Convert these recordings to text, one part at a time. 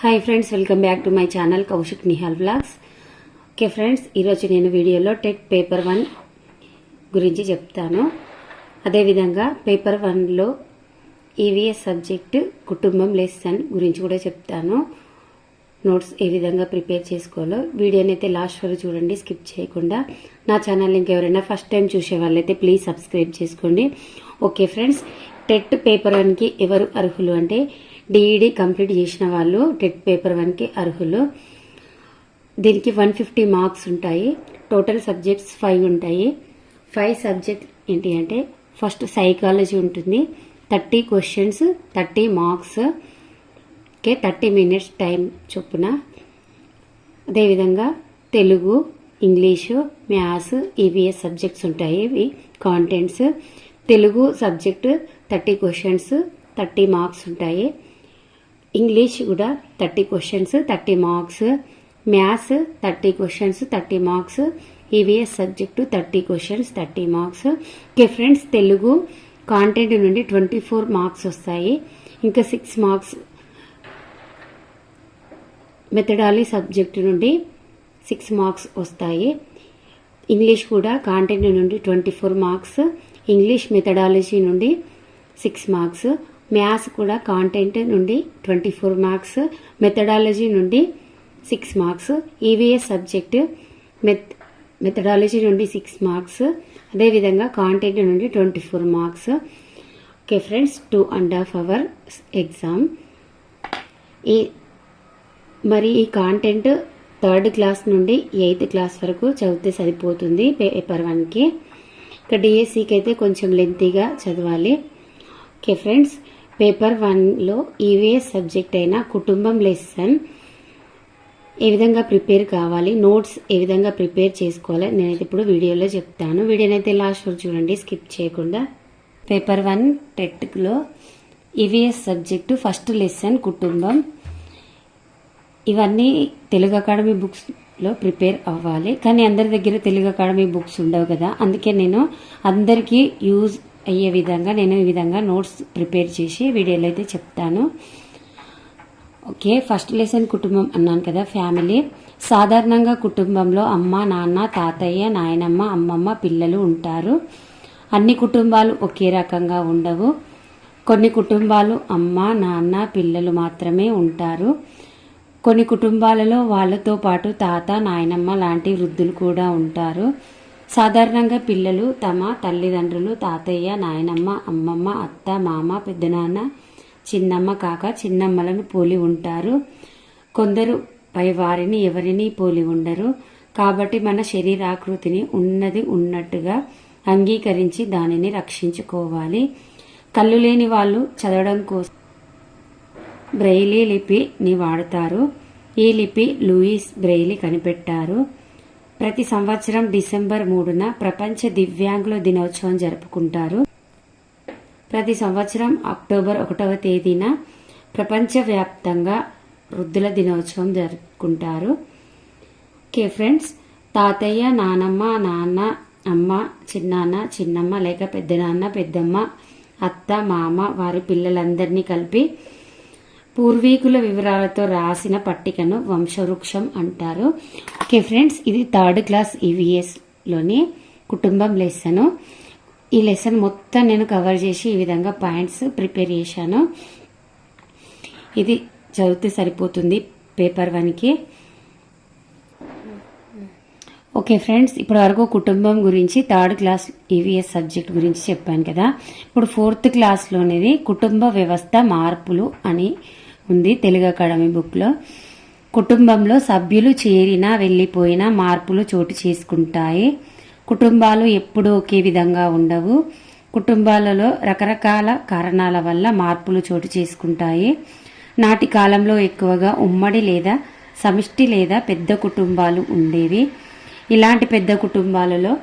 Hi friends welcome back to my channel Kaushik Nihal blogs okay friends ఈరోజు నేను వీడియోలో TET paper one గురించి చెప్తాను. అదేవిధంగా పేపర్ వన్లో ఈవీఎస్ సబ్జెక్ట్ కుటుంబం లెసన్ గురించి కూడా చెప్తాను. నోట్స్ ఏ విధంగా ప్రిపేర్ చేసుకోవాలో వీడియోని అయితే లాస్ట్ వరకు చూడండి స్కిప్ చేయకుండా. నా ఛానల్ ఇంకెవరైనా ఫస్ట్ టైం చూసే వాళ్ళైతే ప్లీజ్ సబ్స్క్రైబ్ చేసుకోండి. ఓకే ఫ్రెండ్స్ టెట్ పేపర్ వన్కి ఎవరు అర్హులు అంటే డిఈడి కంప్లీట్ చేసిన వాళ్ళు టెట్ పేపర్ వన్కి అర్హులు. దీనికి వన్ ఫిఫ్టీ మార్క్స్ ఉంటాయి. టోటల్ సబ్జెక్ట్స్ ఫైవ్ ఉంటాయి. ఫైవ్ సబ్జెక్ట్ ఏంటి అంటే ఫస్ట్ సైకాలజీ ఉంటుంది. థర్టీ క్వశ్చన్స్ థర్టీ మార్క్స్ కే థర్టీ మినిట్స్ టైం చొప్పున. అదేవిధంగా Telugu English maths EVS subjects ఉంటాయి. ఇవి contents Telugu subject thirty questions thirty marks ఉంటాయి. ఇంగ్లీష్ కూడా thirty questions thirty marks maths thirty questions thirty marks EVS subject thirty questions thirty marks okay friends Telugu content నుండి twenty four marks వస్తాయి. ఇంకా six marks methodology subject నుండి six marks వస్తాయి. English కూడా content నుండి twenty four marks English methodology నుండి six marks maths కూడా content నుండి ట్వంటీ ఫోర్ మార్క్స్ మెథడాలజీ నుండి six marks EVS subject meth methodology నుండి సిక్స్ మార్క్స్ అదేవిధంగా కాంటెంట్ నుండి twenty four marks okay friends two and half hour exam ఈ మరి ఈ కాంటెంట్ థర్డ్ క్లాస్ నుండి ఎయిత్ క్లాస్ వరకు చదివితే సరిపోతుంది పేపర్ వన్కి ఇక డిఎస్సికి అయితే కొంచెం లెంతీగా చదవాలి. ఓకే ఫ్రెండ్స్ పేపర్ వన్లో ఈవీఎస్ సబ్జెక్ట్ అయిన కుటుంబం లెసన్ ఏ విధంగా ప్రిపేర్ కావాలి నోట్స్ ఏ విధంగా ప్రిపేర్ చేసుకోవాలి నేనైతే ఇప్పుడు వీడియోలో చెప్తాను. వీడియోనైతే లాస్ట్ వరకు చూడండి స్కిప్ చేయకుండా. పేపర్ వన్ టెట్లో ఈవీఎస్ సబ్జెక్టు ఫస్ట్ లెసన్ కుటుంబం. ఇవన్నీ తెలుగు అకాడమీ బుక్స్లో ప్రిపేర్ అవ్వాలి. కానీ అందరి దగ్గర తెలుగు అకాడమీ బుక్స్ ఉండవు కదా. అందుకే నేను అందరికీ యూజ్ అయ్యే విధంగా నేను ఈ విధంగా నోట్స్ ప్రిపేర్ చేసి వీడియోలో అయితే చెప్తాను. ఓకే ఫస్ట్ లెసన్ కుటుంబం అన్నాను కదా ఫ్యామిలీ సాధారణంగా కుటుంబంలో అమ్మ నాన్న తాతయ్య నాయనమ్మ అమ్మమ్మ పిల్లలు ఉంటారు. అన్ని కుటుంబాలు ఒకే రకంగా ఉండవు. కొన్ని కుటుంబాలు అమ్మ నాన్న పిల్లలు మాత్రమే ఉంటారు. కొన్ని కుటుంబాలలో వాళ్ళతో పాటు తాత నాయనమ్మ లాంటి వృద్ధులు కూడా ఉంటారు. సాధారణంగా పిల్లలు తమ తల్లిదండ్రులు తాతయ్య నాయనమ్మ అమ్మమ్మ అత్త మామ పెద్దనాన్న చిన్నమ్మ కాక చిన్నమ్మలను పోలి ఉంటారు. కొందరు పై వారిని ఎవరిని పోలి ఉండరు. కాబట్టి మన శరీరాకృతిని ఉన్నది ఉన్నట్టుగా అంగీకరించి దానిని రక్షించుకోవాలి. కళ్ళు లేని వాళ్ళు చదవడం కోసం బ్రెయిలీ లిపిని వాడతారు. ఈ లిపి లూయిస్ బ్రెయిలీ కనిపెట్టారు. ప్రతి సంవత్సరం డిసెంబర్ మూడున ప్రపంచ దివ్యాంగుల దినోత్సవం జరుపుకుంటారు. ప్రతి సంవత్సరం అక్టోబర్ ఒకటవ తేదీన ప్రపంచవ్యాప్తంగా వృద్ధుల దినోత్సవం జరుపుకుంటారు. ఓకే ఫ్రెండ్స్ తాతయ్య నానమ్మ నాన్న అమ్మ చిన్నాన్న చిన్నమ్మ లేక పెద్దనాన్న పెద్దమ్మ అత్త మామ వారి పిల్లలందరినీ కలిపి పూర్వీకుల వివరాలతో రాసిన పట్టికను వంశవృక్షం అంటారు. ఓకే ఫ్రెండ్స్ ఇది థర్డ్ క్లాస్ ఈవీఎస్లోని కుటుంబం లెసను. ఈ లెసన్ మొత్తం నేను కవర్ చేసి ఈ విధంగా పాయింట్స్ ప్రిపేర్ చేశాను. ఇది చదివితే సరిపోతుంది పేపర్ వన్కి. ఓకే ఫ్రెండ్స్ ఇప్పటి వరకు కుటుంబం గురించి థర్డ్ క్లాస్ ఈవీఎస్ సబ్జెక్ట్ గురించి చెప్పాను కదా. ఇప్పుడు ఫోర్త్ క్లాస్లోనేది కుటుంబ వ్యవస్థ మార్పులు అని ఉంది తెలుగు అకాడమీ బుక్లో కుటుంబంలో సభ్యులు చేరినా వెళ్ళిపోయినా మార్పులు చోటు చేసుకుంటాయి. కుటుంబాలు ఎప్పుడూ ఒకే విధంగా ఉండవు. కుటుంబాలలో రకరకాల కారణాల వల్ల మార్పులు చోటు చేసుకుంటాయి. నాటి కాలంలో ఎక్కువగా ఉమ్మడి లేదా సమిష్టి లేదా పెద్ద కుటుంబాలు ఉండేవి. ఇలాంటి పెద్ద కుటుంబాలలో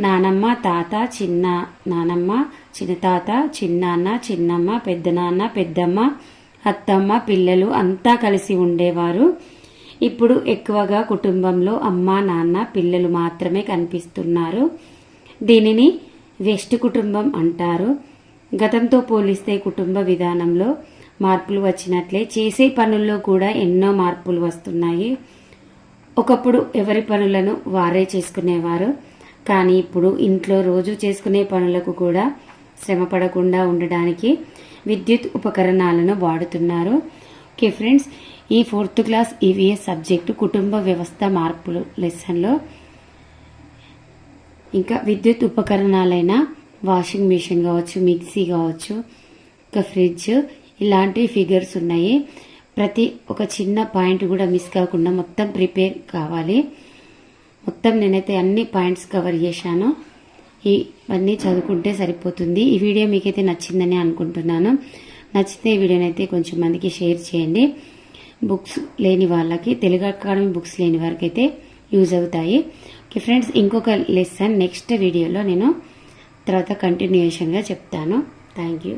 నానమ్మ తాత చిన్న నానమ్మ చిన్న తాత చిన్నాన్న చిన్నమ్మ పెద్దనాన్న పెద్దమ్మ అత్తమ్మ పిల్లలు అంతా కలిసి ఉండేవారు. ఇప్పుడు ఎక్కువగా కుటుంబంలో అమ్మ నాన్న పిల్లలు మాత్రమే కనిపిస్తున్నారు. దీనిని వెస్ట్ కుటుంబం అంటారు. గతంతో పోలిస్తే కుటుంబ విధానంలో మార్పులు వచ్చినట్లే చేసే పనుల్లో కూడా ఎన్నో మార్పులు వస్తున్నాయి. ఒకప్పుడు ఎవరి పనులను వారే చేసుకునేవారు. కానీ ఇప్పుడు ఇంట్లో రోజు చేసుకునే పనులకు కూడా శ్రమ పడకుండా ఉండడానికి విద్యుత్ ఉపకరణాలను వాడుతున్నారు. ఓకే ఫ్రెండ్స్ ఈ ఫోర్త్ క్లాస్ ఈవీఎస్ సబ్జెక్టు కుటుంబ వ్యవస్థ మార్పులు లెసన్లో. ఇంకా విద్యుత్ ఉపకరణాలైన వాషింగ్ మిషన్ కావచ్చు మిక్సీ కావచ్చు ఇంకా ఫ్రిడ్జ్ ఇలాంటి ఫిగర్స్ ఉన్నాయి. ప్రతి ఒక చిన్న పాయింట్ కూడా మిస్ కాకుండా మొత్తం ప్రిపేర్ కావాలి. మొత్తం నేనైతే అన్ని పాయింట్స్ కవర్ చేశాను. ఇవన్నీ చదువుకుంటే సరిపోతుంది. ఈ వీడియో మీకైతే నచ్చిందని అనుకుంటున్నాను. నచ్చితే ఈ వీడియోనైతే కొంచెం మందికి షేర్ చేయండి. బుక్స్ లేని వాళ్ళకి తెలుగు అకాడమీ బుక్స్ లేని వారికి అయితే యూజ్ అవుతాయి. ఓకే ఫ్రెండ్స్ ఇంకొక లెసన్ నెక్స్ట్ వీడియోలో నేను తర్వాత కంటిన్యూషన్గా చెప్తాను. Thank you